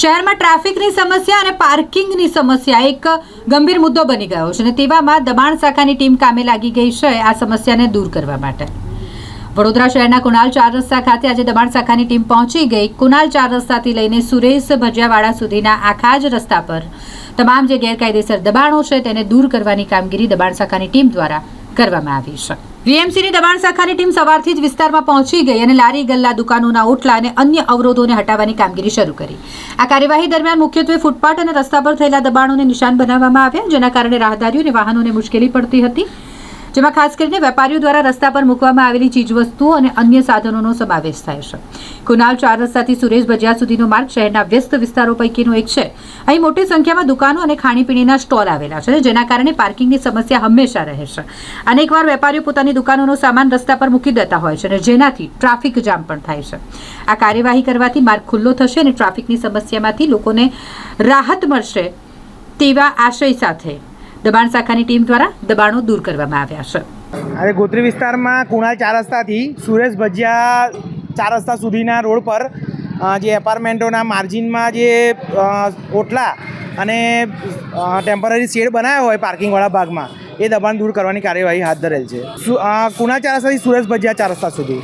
શહેરમાં ટ્રાફિકની સમસ્યા અને પાર્કિંગની સમસ્યા એક ગંભીર મુદ્દો બની ગયો છે અને તેવામાં દબાણ શાખાની ટીમ કામે લાગી ગઈ છે આ સમસ્યાને દૂર કરવા માટે. વડોદરા શહેરના કુનાલ ચાર રસ્તા ખાતે આજે દબાણ શાખાની ટીમ પહોંચી ગઈ. કુનાલ ચાર રસ્તાથી લઈને સુરેશ ભજિયાવાડા સુધીના આખા જ રસ્તા પર તમામ જે ગેરકાયદેસર દબાણો છે તેને દૂર કરવાની કામગીરી દબાણ શાખાની ટીમ દ્વારા કરવામાં આવી છે. વીએમસીની દબાણ શાખાની ટીમ સવારથી જ વિસ્તારમાં પહોંચી ગઈ અને લારી, ગલ્લા, દુકાનોના ઓટલા અને અન્ય અવરોધોને હટાવવાની કામગીરી શરૂ કરી. આ કાર્યવાહી દરમિયાન મુખ્યત્વે ફૂટપાથ અને રસ્તા પર થયેલા દબાણોને નિશાન બનાવવામાં આવ્યા, જેના કારણે રાહદારીઓ અને વાહનોને મુશ્કેલી પડતી હતી. જેમાં ખાસ કરીને વેપારીઓ દ્વારા રસ્તા પર મૂકવામાં આવેલી ચીજવસ્તુઓ અને અન્ય સાધનોનો સમાવેશ થાય છે. કુનાલ, ચાર રસ્તાથી સુરેશ ભજીયા સુધીનો માર્ગ શહેરના વ્યસ્ત વિસ્તારો પૈકીનો એક છે. અહીં મોટી સંખ્યામાં દુકાનો અને ખાણીપીણીના સ્ટોલ આવેલા છે, જેના કારણે પાર્કિંગની સમસ્યા હંમેશા રહે છે. અનેકવાર વેપારીઓ પોતાની દુકાનોનો સામાન રસ્તા પર મૂકી દેતા હોય છે અને જેનાથી ટ્રાફિક જામ પણ થાય છે. આ કાર્યવાહી કરવાથી માર્ગ ખુલ્લો થશે અને ટ્રાફિકની સમસ્યામાંથી લોકોને રાહત મળશે તેવા આશય સાથે દબાણ શાખાની ટીમ દ્વારા દબાણો દૂર કરવામાં આવ્યા છે. આજે ગોત્રી વિસ્તારમાં કુણાલ ચાર રસ્તાથી સુરેશ ભજીયા ચાર રસ્તા સુધીના રોડ પર જે એપાર્ટમેન્ટોના માર્જિનમાં જે ઓટલા અને ટેમ્પરરી શેડ બનાવ્યા હોય પાર્કિંગવાળા ભાગમાં, એ દબાણ દૂર કરવાની કાર્યવાહી હાથ ધરેલ છે. કુણાલ ચાર રસ્તાથી સુરેશ ભજીયા ચાર રસ્તા સુધી.